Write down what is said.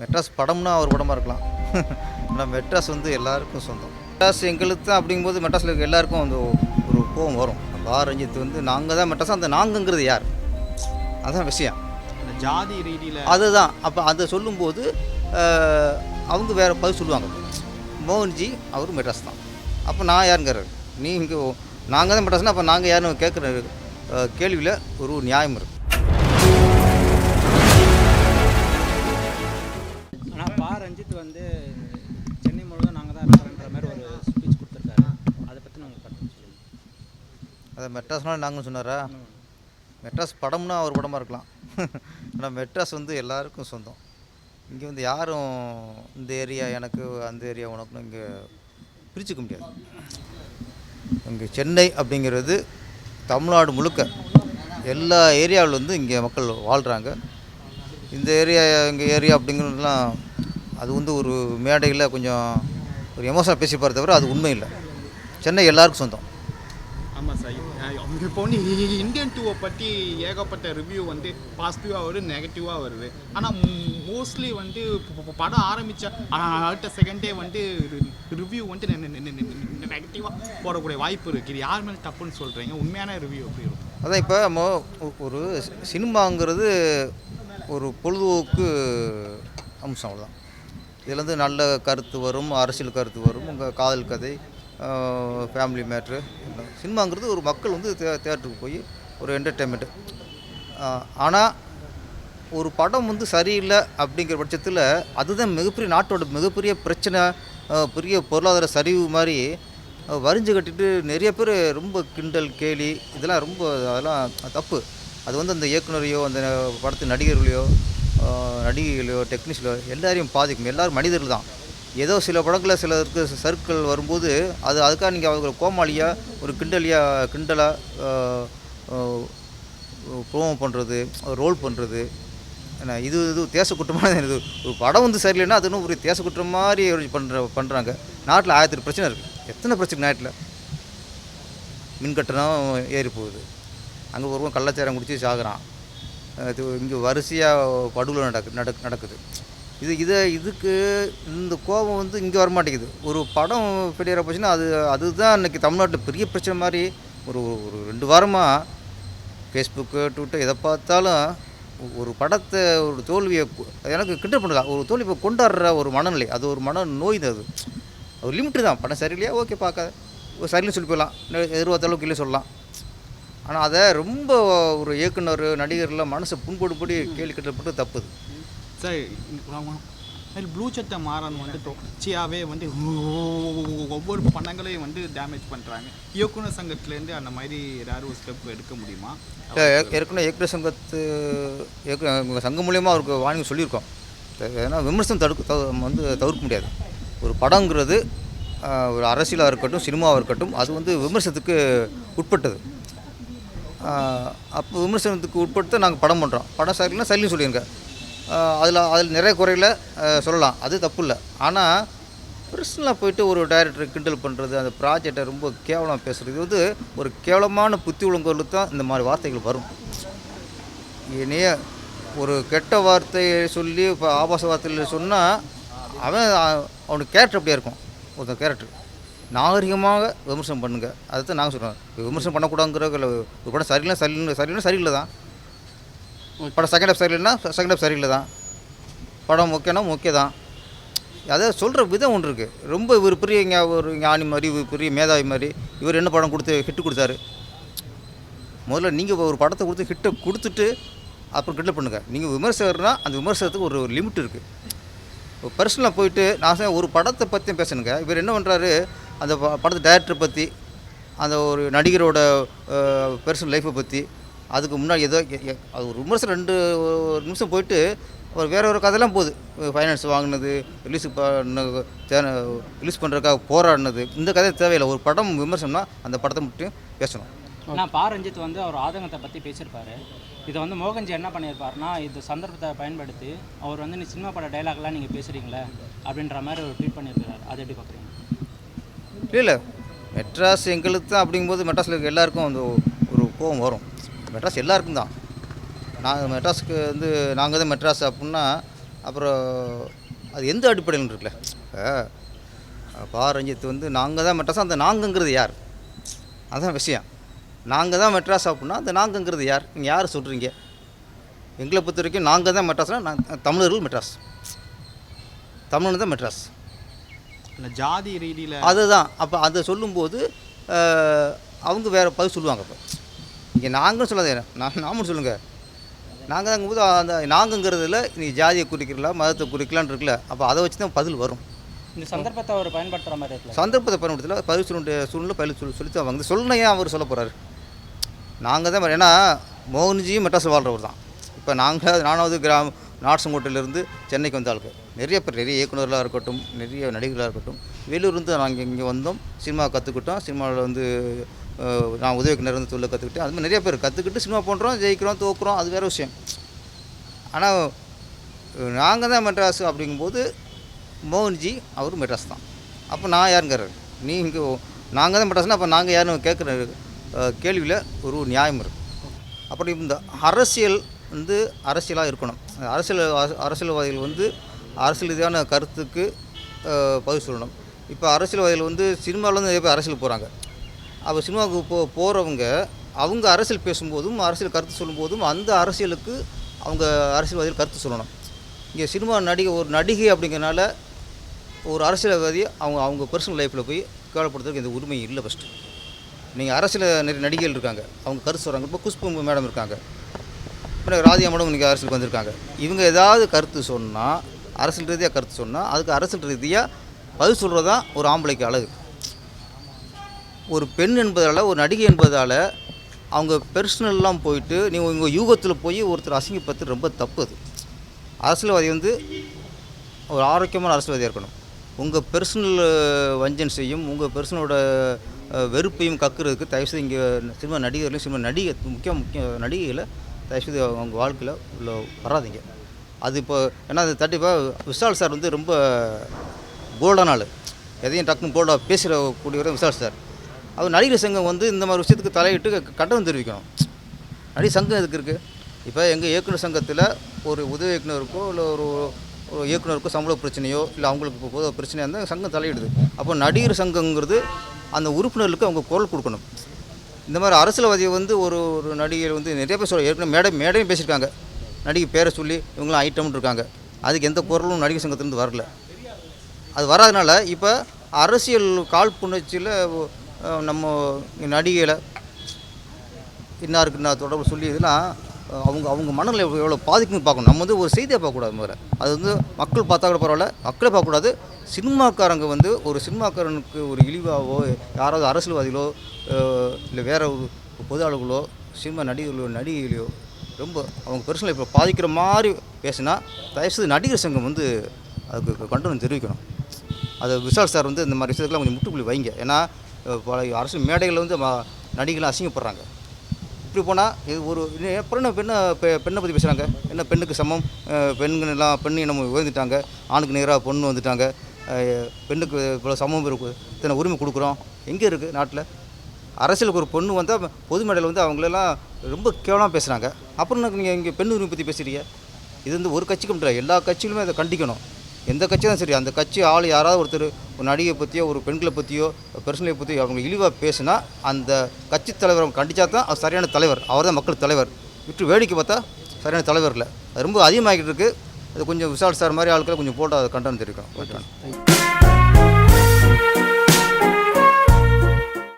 மெட்ராஸ் படம்னா அவர் படமாக இருக்கலாம். ஆனால் மெட்ராஸ் வந்து எல்லாருக்கும் சொந்தம். மெட்ராஸ் எங்களுக்கு தான் அப்படிங்கும்போது மெட்ராஸில் இருக்க எல்லாருக்கும் அந்த ஒரு கோவம் வரும். பா ரஞ்சித் வந்து நாங்கள் தான் மெட்ராஸ் அந்த நாங்கங்கிறது யார்? அதான் விஷயம். ஜாதி ரீதியில் அதுதான். அப்போ அதை சொல்லும்போது அவங்க வேறு பதில் சொல்லுவாங்க. மோகன்ஜி அவர் மெட்ராஸ் தான். அப்போ நான் யாருங்கிறாரு? நீ இங்கே நாங்கள் தான் மெட்ராஸ்னா அப்போ நாங்கள் யாருன்னு கேட்குற கேள்வியில் ஒரு நியாயம் இருக்குது அதை மெட்ராஸ்னால் நாங்கள் சொன்னாரா? மெட்ராஸ் படம்னா அவர் படமாக இருக்கலாம். ஆனால் மெட்ராஸ் வந்து எல்லாருக்கும் சொந்தம். இங்கே வந்து யாரும் இந்த ஏரியா எனக்கு அந்த ஏரியா உனக்குன்னு இங்கே பிரிச்சுக்க முடியாது. இங்கே சென்னை அப்படிங்கிறது தமிழ்நாடு முழுக்க எல்லா ஏரியாவில் வந்து இங்கே மக்கள் வாழ்கிறாங்க இந்த ஏரியா எங்கள் ஏரியா அப்படிங்கிறதுலாம் அது வந்து ஒரு மேடையில் கொஞ்சம் ஒரு எமோஷனாக பேசிப்பார் தவிர அது உண்மை இல்லை. சென்னை எல்லாருக்கும் சொந்தம். இப்போ வந்து இந்தியன் டூவை பற்றி ஏகப்பட்ட ரிவ்யூ வந்து பாசிட்டிவாக வருது நெகட்டிவாக வருது. ஆனால் மோஸ்ட்லி வந்து இப்போ- படம் ஆரம்பித்த அடுத்த செகண்டே வந்து ரிவ்யூ வந்து நெகட்டிவாக போடக்கூடிய வாய்ப்பு இருக்குது இது யார் மேலே தப்புன்னு சொல்கிறீங்க உண்மையான ரிவ்யூ எப்படி இருக்கும்? அதான் இப்போ நம்ம ஒரு சினிமாங்கிறது ஒரு பொழுதுபோக்கு அம்சம் அவ்வளோதான் இதுலேருந்து நல்ல கருத்து வரும் அரசியல் கருத்து வரும் உங்கள் காதல் கதை ஃபேமிலி மேட்ரு சினிமாங்கிறது ஒரு மக்கள் வந்து தே தேட்டருக்கு போய் ஒரு என்டர்டெயின்மெண்ட்டு ஆனால் ஒரு படம் வந்து சரியில்லை அப்படிங்கிற பட்சத்தில் அதுதான் மிகப்பெரிய நாட்டோட மிகப்பெரிய பிரச்சனை பெரிய பொருளாதார சரிவு மாதிரி வரிஞ்சு கட்டிட்டு நிறைய பேர் ரொம்ப கிண்டல் கேலி இதெல்லாம் ரொம்ப அதெல்லாம் தப்பு. அது வந்து அந்த இயக்குனரையோ அந்த படத்து நடிகர்களையோ நடிகைகளையோ டெக்னீஷியலோ எல்லாரையும் பாதிக்கும். எல்லாரும் மனிதர்கள் தான். ஏதோ சில படங்களில் சிலருக்கு சர்க்கிள் வரும்போது அது அதுக்காக நீங்கள் அவங்க கோமாளியாக ஒரு கிண்டலியாக கிண்டலாக ப்ரோமோ பண்ணுறது ரோல் பண்ணுறது என்ன இது இது தேச குற்றமான இது ஒரு படம் வந்து சரியில்லைன்னா அது இன்னும் ஒரு தேச குற்றம் மாதிரி ஒரு பண்ணுற பண்ணுறாங்க. நாட்டில் ஆயிரத்தி பிரச்சனை இருக்குது எத்தனை பிரச்சனை நாட்டில்? மின் கட்டணம் ஏறி போகுது. அங்கே ஒருவன் கள்ளச்சாரம் குடித்து சாகுறான். இது இங்கே வரிசையாக படுகொலை நடக்கு நடக்குது. இது இதை இதுக்கு இந்த கோபம் வந்து இங்கே வரமாட்டேங்குது. ஒரு படம் ஃபெயிலியராக போச்சுன்னா அது அதுதான் இன்றைக்கி தமிழ்நாட்டில் பெரிய பிரச்சனை மாதிரி ஒரு ஒரு ரெண்டு வாரமாக ஃபேஸ்புக்கு ட்விட்டர் எதை பார்த்தாலும் ஒரு படத்தை ஒரு தோல்வியை எனக்கு கிண்டல் பண்ணலாம் ஒரு தோல்வியை கொண்டாடுற ஒரு மனநிலை. அது ஒரு மன நோய் தான் அது. ஒரு லிமிட்டு தான். படம் சரியில்லையா? ஓகே பார்க்க சரின்னு சரியில்லை சொல்லி போயிடலாம். எதிர்பார்த்த அளவுக்கு இல்லை சொல்லலாம். ஆனால் அதை ரொம்ப ஒரு இயக்குனர் நடிகர்லாம் மனசை புண்படுபடி கேள்வி கட்டப்பட்டு தப்புது. சார் ப்ளூ சட்டை மாறன் வந்து தொடர்ச்சியாகவே வந்து ஒவ்வொரு படங்களையும் வந்து டேமேஜ் பண்ணுறாங்க இயக்குனர் சங்கத்துலேருந்து அந்த மாதிரி ஏதாவது ஒரு ஸ்டெப் எடுக்க முடியுமா? ஏற்கனவே இயக்குனர் சங்கத்து இயக்கு சங்கம் மூலியமாக அவருக்கு வாங்கி சொல்லியிருக்கோம். ஏன்னா விமர்சனம் தடுக்க தவ- வந்து தவிர்க்க முடியாது. ஒரு படங்கிறது ஒரு அரசியலாக இருக்கட்டும் சினிமாவாக இருக்கட்டும் அது வந்து விமர்சனத்துக்கு உட்பட்டது. அப்போ விமர்சனத்துக்கு உட்பட்டு நாங்கள் படம் பண்ணுறோம் படம் சரியில்லைன்னா சரின்னு சொல்லிடுங்க அதில் அதில் நிறைய குறையில் சொல்லலாம். அது தப்பு இல்லை ஆனால் பர்சனலாக போயிட்டு ஒரு டைரக்டரை கிண்டல் பண்ணுறது அந்த ப்ராஜெக்டை ரொம்ப கேவலமாக பேசுகிறது இது வந்து ஒரு கேவலமான புத்தி உள்ளவங்களுக்கு தான் இந்த மாதிரி வார்த்தைகள் வரும். இனிய ஒரு கெட்ட வார்த்தையை சொல்லி இப்போ ஆபாச வார்த்தையில் சொன்னால் அவன் அவனுக்கு கேரக்டர் அப்படியே இருக்கும். ஒருத்தன் கேரக்டர் நாகரிகமாக விமர்சனம் பண்ணுங்கள் அதை தான் நாங்கள் சொல்கிறோம் விமர்சனம் பண்ணக்கூடாதுங்கிற ஒரு படம் சரியில்லை சரியில்லை சரியில்லை சரியில்லை தான் படம் செகண்ட் ஹாஃப் சரியில்லைன்னா செகண்ட் ஹாஃப் சரியில்லை தான் படம் ஓகேனா ஓகே தான் அதை சொல்கிற விதம் ஒன்று இருக்குது ரொம்ப இவர் பெரிய இங்கே ஒரு ஞானி மாதிரி இவர் பெரிய மேதாவி மாதிரி இவர் என்ன படம் கொடுத்து ஹிட்டு கொடுத்தாரு. முதல்ல நீங்கள் ஒரு படத்தை கொடுத்து ஹிட்டை கொடுத்துட்டு அப்புறம் கிண்டல் பண்ணுங்கள் நீங்கள் விமர்சகர்னால் அந்த விமர்சனத்துக்கு ஒரு லிமிட் இருக்குது இப்போ பர்சனலாக போயிட்டு நான் சொன்னேன் ஒரு படத்தை பற்றியும் பேசணுங்க இவர் என்ன பண்ணுறாரு அந்த ப- டேரக்டரை பற்றி அந்த ஒரு நடிகரோட பர்சனல் லைஃப்பை பற்றி அதுக்கு முன்னாடி ஏதோ அது ஒரு விமர்சனம் ரெண்டு ஒரு நிமிஷம் போயிட்டு ஒரு வேற ஒரு கதையெல்லாம் போகுது. ஃபைனான்ஸ் வாங்கினது ரிலீஸ் பண்ண ரிலீஸ் பண்ணுறதுக்காக போராடினது இந்த கதை தேவையில்லை. ஒரு படம் விமர்சனம்னா அந்த படத்தை மட்டும் பேசணும். ஆனால் பா ரஞ்சித் வந்து அவர் ஆதங்கத்தை பற்றி பேசியிருப்பாரு. இதை வந்து மோகன்ஜி என்ன பண்ணியிருப்பாருன்னா இந்த சந்தர்ப்பத்தை பயன்படுத்தி அவர் வந்து நீ சினிமா பட டைலாக்லாம் நீங்கள் பேசுகிறீங்களே அப்படின்ற மாதிரி ஒரு ட்வீட் பண்ணியிருக்காரு. அதை எப்படி பார்க்குறீங்க? இல்லை இல்லை மெட்ராஸ் எங்களுக்கு தான் அப்படிங்கும்போது மெட்ராஸில் இருக்க எல்லாருக்கும் அந்த ஒரு கோவம் வரும். மெட்ராஸ் எல்லாருக்கும் தான். நாங்கள் மெட்ராஸுக்கு வந்து நாங்கள் தான் மெட்ராஸ் அப்படின்னா அப்புறம் அது எந்த அடிப்படையில் இருக்குல்ல? இப்போ பா ரஞ்சித் வந்து நாங்கள் தான் மெட்ராஸ் அந்த நாங்கங்கிறது யார்? அதான் விஷயம். நாங்கள் தான் மெட்ராஸ் அப்படின்னா அந்த நாங்கங்கிறது யார்? நீங்கள் யார் சொல்கிறீங்க எங்களை பொறுத்த வரைக்கும் நாங்கள் தான் மெட்ராஸ்னால் நான் தமிழர்கள் மெட்ராஸ். தமிழன் தான் மெட்ராஸ். இல்லை ஜாதி ரீதியில் அதுதான். அப்போ அதை சொல்லும்போது அவங்க வேறு பதில் சொல்லுவாங்க அப்போ. இங்கே நாங்களும் சொல்லாதே நான் நாமும் சொல்லுங்கள் நாங்கள் தாங்கும்போது அந்த நாங்கங்கிறதுல நீ ஜாதியை குறிக்கலாம் மதத்தை குறிக்கலான்னு இருக்குல்ல அப்போ அதை வச்சு தான் பதில் வரும். இந்த சந்தர்ப்பத்தை அவர் பயன்படுத்துகிற மாதிரி இருக்குல்ல. சந்தர்ப்பத்தை பயன்படுத்தல பதில் சொல்ல சூழ்நிலை பதில் சொல்லி சொல்லி தான் வந்து சொல்லணும் ஏன் அவர் சொல்ல போகிறாரு நாங்கள் தான் ஏன்னா மோகன்ஜியும் மெட்ராஸில் வாழ்கிறவர் தான். இப்போ நாங்கள் நானாவது கிராம நாட்சங்கோட்டையிலேருந்து சென்னைக்கு வந்த ஆளுக்கு நிறைய பேர் நிறைய இயக்குனர்களாக இருக்கட்டும் நிறைய நடிகர்களாக இருக்கட்டும் வெளியூர்லேருந்து நாங்கள் இங்கே வந்தோம். சினிமா கற்றுக்கிட்டோம் சினிமாவில் வந்து நான் உதவி இயக்குனர் வந்து தொழில் கற்றுக்கிட்டேன் அது மாதிரி நிறைய பேர் கற்றுக்கிட்டு சினிமா பண்ணுறோம் ஜெயிக்கிறோம் தோக்குறோம் அது வேறு விஷயம். ஆனால் நாங்கள் தான் மெட்ராஸ் அப்படிங்கும்போது மோகன்ஜி அவர் மெட்ராஸ் தான். அப்போ நான் யாருங்கிறார்? நீ இங்கே நாங்கள் தான் மெட்ராஸ்னா அப்போ நாங்கள் யாருன்னு கேட்குற கேள்வியில் ஒரு நியாயம் இருக்குது அப்படி இந்த அரசியல் வந்து அரசியலாக இருக்கணும். அரசியல் அரசியல்வாதிகள் வந்து அரசியல் ரீதியான கருத்துக்கு பதிவு பதில் சொல்லணும். இப்போ அரசியல்வாதிகள் வந்து சினிமாவில் வந்து நிறைய பேர் அரசியல் போகிறாங்க அப்போ சினிமாவுக்கு போ போகிறவங்க அவங்க அரசியல் பேசும்போதும் அரசியல் கருத்து சொல்லும்போதும் அந்த அரசியலுக்கு அவங்க அரசியல்வாதிகள் கருத்து சொல்லணும். இங்கே சினிமா நடிகை ஒரு நடிகை அப்படிங்கிறனால ஒரு அரசியல்வாதி அவங்க அவங்க பர்சனல் லைஃப்பில் போய் கேவலப்படுத்துறதுக்கு இந்த உரிமை இல்லை ஃபஸ்ட்டு நீங்கள் அரசியல் நிறைய நடிகைகள் இருக்காங்க. அவங்க கருத்து சொல்கிறாங்க இப்போ குஷ்பு மேடம் இருக்காங்க. அப்புறம் ராதியா மேடம் இன்றைக்கி அரசியலுக்கு வந்திருக்காங்க. இவங்க ஏதாவது கருத்து சொன்னால் அரசியல் ரீதியாக கருத்து சொன்னால் அதுக்கு அரசியல் ரீதியாக பதில் சொல்கிறது தான் ஒரு ஆம்பளைக்கு அழகு. ஒரு பெண் என்பதால் ஒரு நடிகை என்பதால் அவங்க பெர்சனல்லாம் போயிட்டு நீங்கள் உங்கள் யூகத்தில் போய் ஒருத்தர் அசிங்கப்படுத்து ரொம்ப தப்பு அது. அரசியல்வாதி வந்து ஒரு ஆரோக்கியமான அரசியல்வாதியாக இருக்கணும். உங்கள் பெர்சனல் வஞ்சன்ஸையும் உங்கள் பெர்சனோட வெறுப்பையும் கக்குறதுக்கு தயவுசெய்து இங்கே சினிமா நடிகர்களையும் சினிமா நடிகை முக்கிய முக்கிய நடிகைகளை தயவுசெய்து அவங்க வாழ்க்கையில் உள்ள வராதீங்க. அது இப்போ ஏன்னா அது தட்டிப்பாக விஷால் சார் வந்து ரொம்ப கோல்டான ஆள். எதையும் டக்குன்னு கோல்டாக பேசுகிற கூடியவரை விஷால் சார். அது நடிகர் சங்கம் வந்து இந்த மாதிரி விஷயத்துக்கு தலையிட்டு கண்டனம் தெரிவிக்கணும். நடிகர் சங்கம் எதுக்கு இருக்குது இப்போ எங்கள் இயக்குனர் சங்கத்தில் ஒரு உதவி இயக்குனருக்கோ இல்லை ஒரு ஒரு இயக்குனருக்கோ சம்பள பிரச்சனையோ இல்லை அவங்களுக்கு இப்போ பிரச்சனையாக இருந்தால் சங்கம் தலையிடுது. அப்போ நடிகர் சங்கங்கிறது அந்த உறுப்பினர்களுக்கு அவங்க குரல் கொடுக்கணும். இந்த மாதிரி அரசியல்வாதியை வந்து ஒரு ஒரு நடிகர் வந்து நிறைய பேர் சொல்ல ஏற்கனவே மேடை மேடையும் பேசியிருக்காங்க. நடிகை பேரை சொல்லி இவங்களாம் ஐட்டம்னு இருக்காங்க. அதுக்கு எந்த குரலும் நடிகர் சங்கத்திலேருந்து வரல. அது வராதனால இப்போ அரசியல் காழ்ப்புணர்ச்சியில் நம்ம நடிகையில் இன்னாருக்கு நான் தொடர்பு சொல்லி இதெல்லாம் அவங்க அவங்க மனநிலை எவ்வளோ பாதிக்குன்னு பார்க்கணும். நம்ம வந்து ஒரு செய்தியை பார்க்கக்கூடாது முதல்ல. அது வந்து மக்கள் பார்த்தா கூட பரவாயில்ல மக்களே பார்க்கக்கூடாது. சினிமாக்காரங்க வந்து ஒரு சினிமாக்காரனுக்கு ஒரு இழிவாவோ யாராவது அரசியல்வாதிகளோ இல்லை வேறு ஒரு பொது ஆளுகளோ சினிமா நடிகர்களோ நடிகைகளையோ ரொம்ப அவங்க பர்சனலை இப்போ பாதிக்கிற மாதிரி பேசினா தயவுசெய்து நடிகர் சங்கம் வந்து அதுக்கு கண்டனம் தெரிவிக்கணும். அது விஷால் சார் வந்து இந்த மாதிரி விஷயத்துக்குலாம் கொஞ்சம் முட்டுப்புள்ளி வைங்க. ஏன்னா பல அரசு மேடைகளில் வந்து நடிகர்கள் நடிகைலாம் அசிங்கப்படுறாங்க. இப்படி போனால் இது ஒரு இது அப்புறம் என்ன பெண்ணை பெ பெண்ணை பற்றி பேசுகிறாங்க என்ன பெண்ணுக்கு சமம்? பெண்கள் எல்லாம் பெண்ணு நம்ம உயர்ந்துட்டாங்க. ஆணுக்கு நேராக பொண்ணு வந்துட்டாங்க. பெண்ணுக்கு இவ்வளோ சமம் இருக்குது இத்தனை உரிமை கொடுக்குறோம். எங்கே இருக்குது நாட்டில்? அரசியலுக்கு ஒரு பொண்ணு வந்தால் பொது மேடையில் வந்து அவங்களெல்லாம் ரொம்ப கேவலமாக பேசுகிறாங்க அப்புறம் நீங்கள் இங்கே பெண் உரிமை பற்றி பேசுகிறீங்க இது வந்து ஒரு கட்சிக்கு மட்டும் எல்லா கட்சிகளுமே அதை கண்டிக்கணும். எந்த கட்சி தான் சரி அந்த கட்சி ஆள் யாராவது ஒருத்தர் ஒரு நடிகை பற்றியோ ஒரு பெண்களை பற்றியோ பெர்சனலை பற்றியோ அவங்க இழிவாக பேசுனா அந்த கட்சி தலைவர் அவங்க கண்டிச்சா தான் அவர் சரியான தலைவர். அவர் தான் மக்கள் தலைவர். விட்டு வேடிக்கை பார்த்தா சரியான தலைவர் இல்லை. அது ரொம்ப அதிகமாகிட்டு இருக்குது அது கொஞ்சம் விஷால் சார் மாதிரி ஆட்களை கொஞ்சம் போட்டு அதை கண்டனம் தெரிவிக்கணும் ஓகே